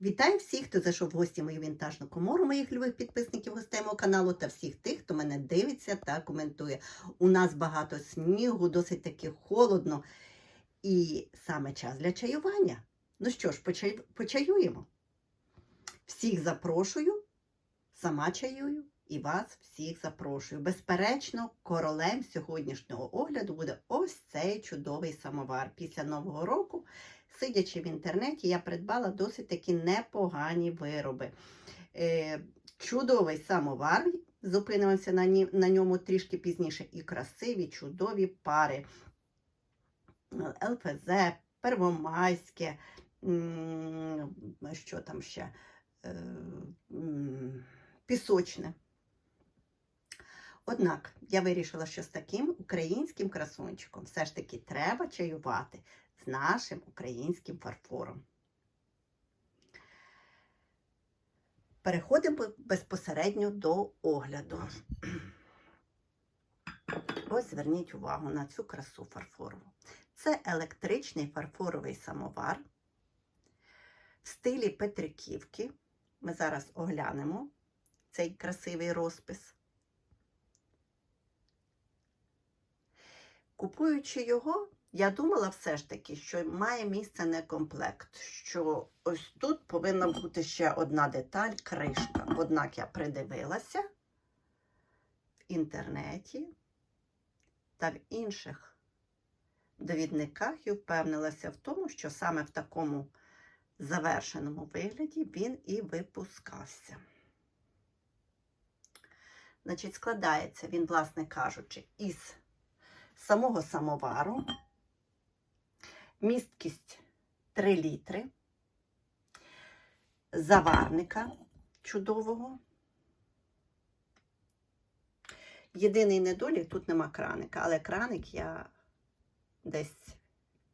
Вітаю всіх, хто зайшов в гості мою вінтажну комору, моїх любих підписників гостей мого каналу та всіх тих, хто мене дивиться та коментує. У нас багато снігу, досить таки холодно. І саме час для чаювання. Ну що ж, почай... почаюємо. Всіх запрошую, сама чаюю і вас всіх запрошую. Безперечно, королем сьогоднішнього огляду буде ось цей чудовий самовар. Після Нового року, сидячи в інтернеті, я придбала досить такі непогані вироби. Е, чудовий самовар, зупинимося на, ньому трішки пізніше, і красиві, чудові пари. ЛФЗ, Первомайське, що там ще? Е, Пісочне. Однак я вирішила, що з таким українським красунчиком все ж таки треба чаювати з нашим українським фарфором. Переходимо безпосередньо до огляду. Ось зверніть увагу на цю красу фарфорову. Це електричний фарфоровий самовар в стилі Петриківки. Ми зараз оглянемо цей красивий розпис. Купуючи його, я думала все ж таки, що має місце не комплект, що ось тут повинна бути ще одна деталь кришка. Однак я придивилася в інтернеті та в інших довідниках і впевнилася в тому, що саме в такому завершеному вигляді він і випускався. Значить, складається він, власне кажучи, із самого самовару, місткість 3 літри, заварника чудового. Єдиний недолік тут нема краника, але краник я десь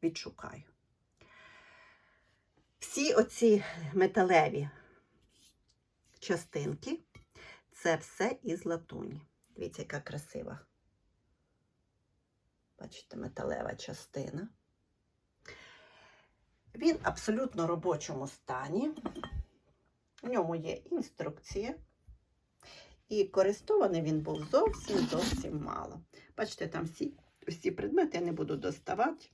відшукаю. Всі оці металеві частинки це все із латуні. Дивіться, яка красива. Бачите, металева частина. Він абсолютно робочому стані. В ньому є інструкція. І користований він був зовсім зовсім мало. Бачите, там всі, всі предмети я не буду доставати.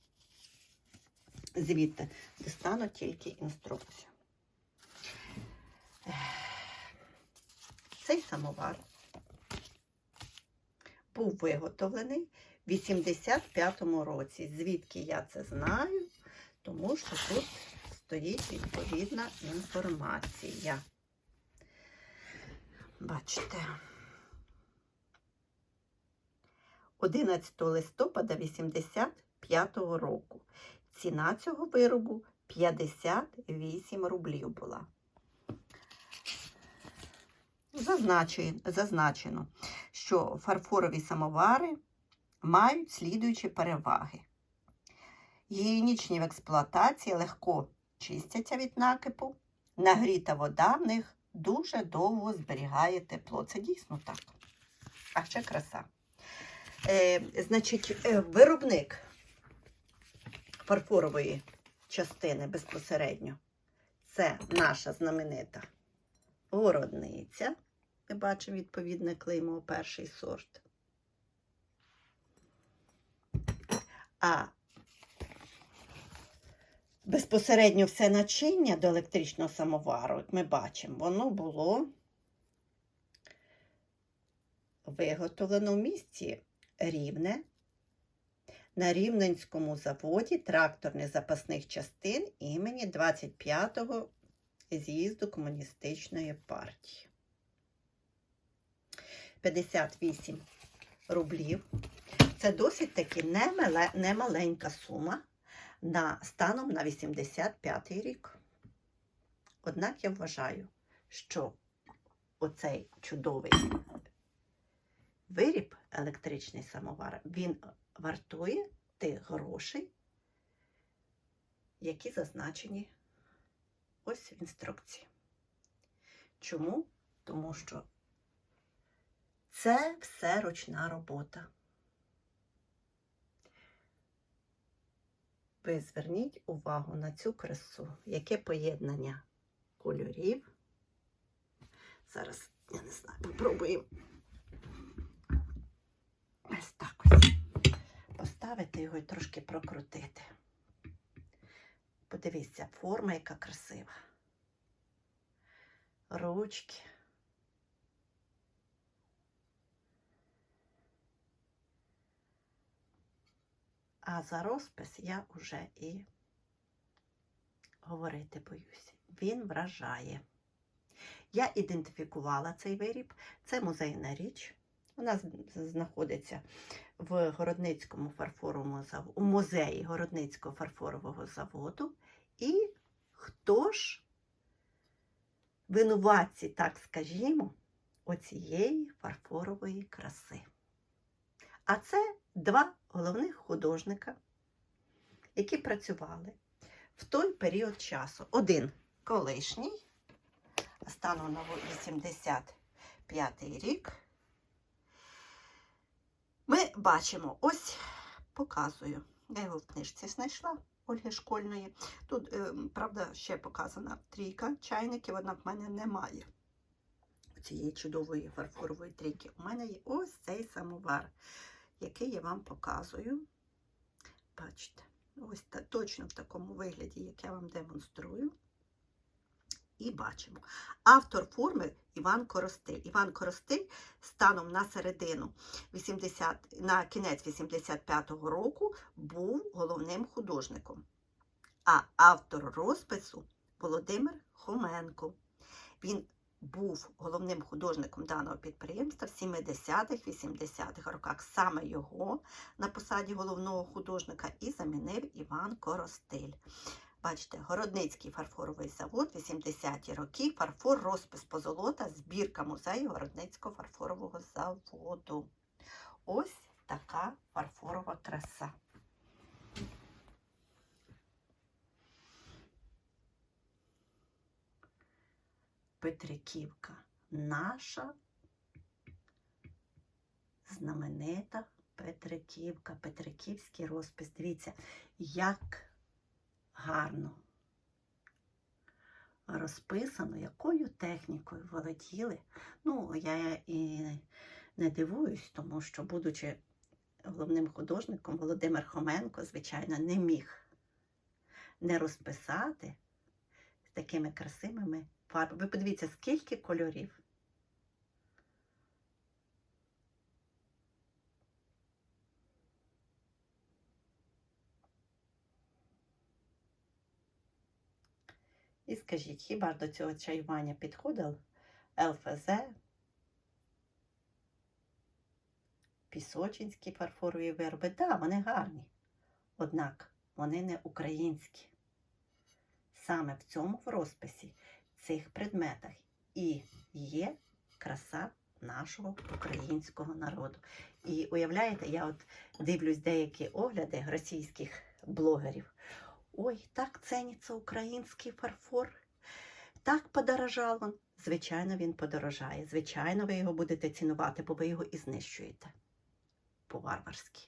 Звідти достану тільки інструкцію. Цей самовар був виготовлений в 85-му році. Звідки я це знаю? Тому що тут стоїть відповідна інформація. Бачите. 11 листопада 85-го року. Ціна цього виробу 58 рублів була. Зазначено, що фарфорові самовари мають слідуючі переваги. Гігієнічні в експлуатації легко чистяться від накипу, нагріта вода в них дуже довго зберігає тепло. Це дійсно так. А ще краса. Е, значить, е, виробник фарфорової частини безпосередньо це наша знаменита городниця. Ми бачимо відповідне клеймо перший сорт. А безпосередньо все начиння до електричного самовару, як ми бачимо, воно було виготовлено в місті Рівне на Рівненському заводі тракторних запасних частин імені 25-го з'їзду комуністичної партії. 58 рублів. Це досить таки немале- немаленька сума на, станом на 85 рік. Однак я вважаю, що оцей чудовий виріб, електричний самовар, він вартує тих грошей, які зазначені ось в інструкції. Чому? Тому що це все ручна робота. Ви зверніть увагу на цю красу, яке поєднання кольорів. Зараз, я не знаю, попробуємо. Ось так ось. Поставити його і трошки прокрутити. Подивіться, форма, яка красива. Ручки. А за розпис я вже і говорити боюсь. Він вражає. Я ідентифікувала цей виріб. Це музейна річ. Вона знаходиться в Городницькому фарфоровому заводу, у музеї Городницького фарфорового заводу. І хто ж винуватці, так скажімо, оцієї фарфорової краси? А це два головних художника, які працювали в той період часу. Один колишній, станом на 85 рік. Ми бачимо, ось показую. Я його в книжці знайшла Ольги Школьної. Тут, е, правда, ще показана трійка чайників, однак в мене немає цієї чудової фарфорової трійки. У мене є ось цей самовар, який я вам показую. Бачите, ось точно в такому вигляді, як я вам демонструю. І бачимо. Автор форми Іван Коростиль. Іван Коростиль станом на середину 80, на кінець 85-го року був головним художником. А автор розпису Володимир Хоменко. Він був головним художником даного підприємства в 70-х, 80-х роках. Саме його на посаді головного художника і замінив Іван Коростиль. Бачите, Городницький фарфоровий завод, 80-ті роки, фарфор, розпис позолота, збірка музею Городницького фарфорового заводу. Ось така фарфорова краса. Петриківка наша знаменита Петриківка, Петриківський розпис. Дивіться, як гарно розписано, якою технікою володіли. Ну, я і не дивуюсь, тому що, будучи головним художником, Володимир Хоменко, звичайно, не міг не розписати такими красивими фарбами. Ви подивіться, скільки кольорів. І скажіть, хіба ж до цього чаювання підходив ЛФЗ, пісочинські фарфорові вироби? Так, да, вони гарні. Однак вони не українські. Саме в цьому в розписі цих предметах і є краса нашого українського народу. І уявляєте, я от дивлюсь деякі огляди російських блогерів. Ой, так ціниться український фарфор. Так подорожав він. Звичайно, він подорожає. Звичайно, ви його будете цінувати, бо ви його і знищуєте по-варварськи.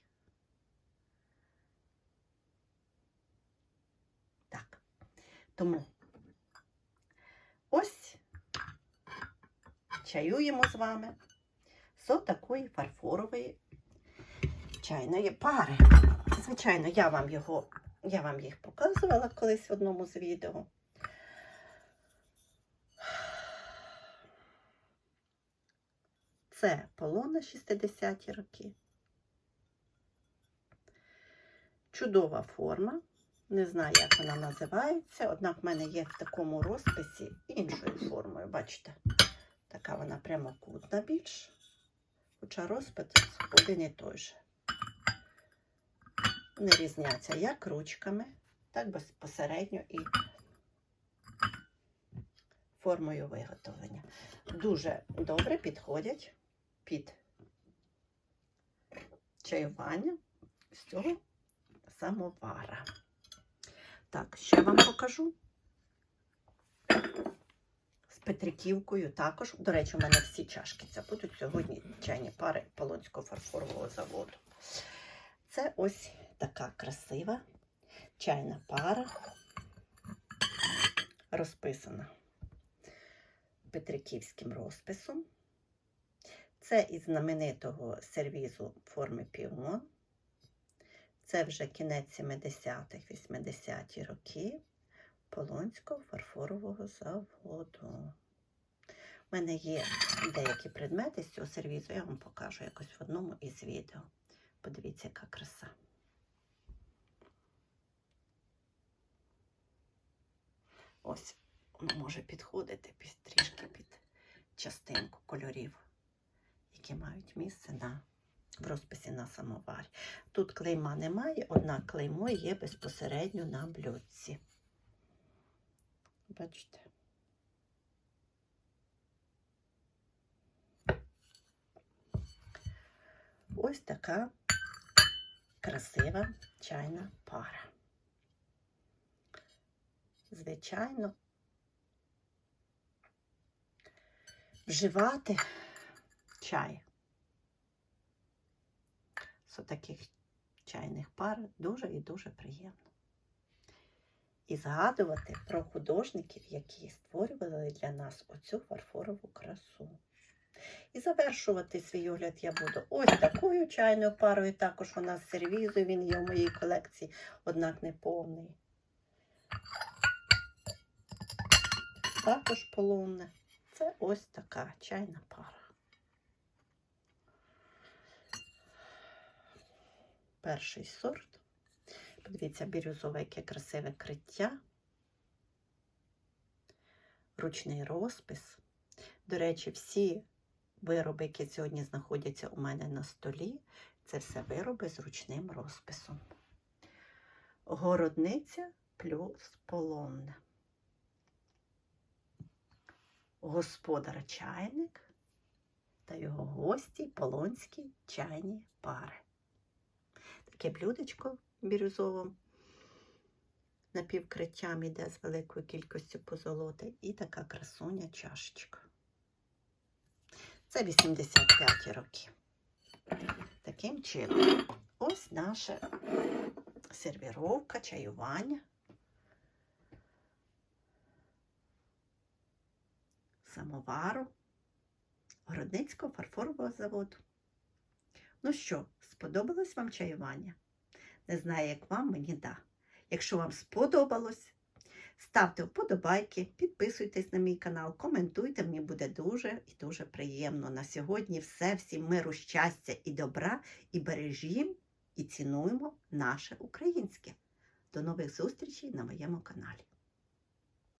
Так. Тому ось чаюємо з вами з такої фарфорової чайної пари. Звичайно, я вам його. Я вам їх показувала колись в одному з відео. Це полона 60-ті роки. Чудова форма. Не знаю, як вона називається, однак в мене є в такому розписі іншою формою. Бачите, така вона прямокутна більш, хоча розпис один і той же не різняться як ручками, так безпосередньо і формою виготовлення. Дуже добре підходять під чаювання з цього самовара. Так, ще вам покажу. З Петриківкою також. До речі, у мене всі чашки це будуть сьогодні чайні пари Полонського фарфорового заводу. Це ось така красива чайна пара, розписана петриківським розписом. Це із знаменитого сервізу форми Піон. Це вже кінець 70-х, 80-ті роки Полонського фарфорового заводу. У мене є деякі предмети з цього сервізу, я вам покажу якось в одному із відео. Подивіться, яка краса. Ось може підходити під, трішки під частинку кольорів, які мають місце на, в розписі на самоварі. Тут клейма немає, однак клеймо є безпосередньо на блюдці. Бачите? Ось така красива чайна пара. Звичайно, вживати чай з таких чайних пар дуже і дуже приємно. І згадувати про художників, які створювали для нас оцю фарфорову красу. І завершувати свій огляд я буду ось такою чайною парою. Також вона з сервізу, він є в моїй колекції, однак не повний. Також полонне. Це ось така чайна пара. Перший сорт. Подивіться, бірюзове, яке красиве криття. Ручний розпис. До речі, всі вироби, які сьогодні знаходяться у мене на столі, це все вироби з ручним розписом. Городниця плюс полонне. Господар чайник та його гості полонські чайні пари. Таке блюдечко бірюзовим напівкриттям іде з великою кількістю позолоти і така красуня чашечка. Це 85 роки. Таким чином, ось наша сервіровка, чаювання. Самовару Городницького фарфорового заводу. Ну що, сподобалось вам чаювання? Не знаю, як вам, мені да. Якщо вам сподобалось, ставте вподобайки, підписуйтесь на мій канал, коментуйте, мені буде дуже і дуже приємно. На сьогодні все, всім миру, щастя і добра, і бережімо і цінуємо наше українське. До нових зустрічей на моєму каналі.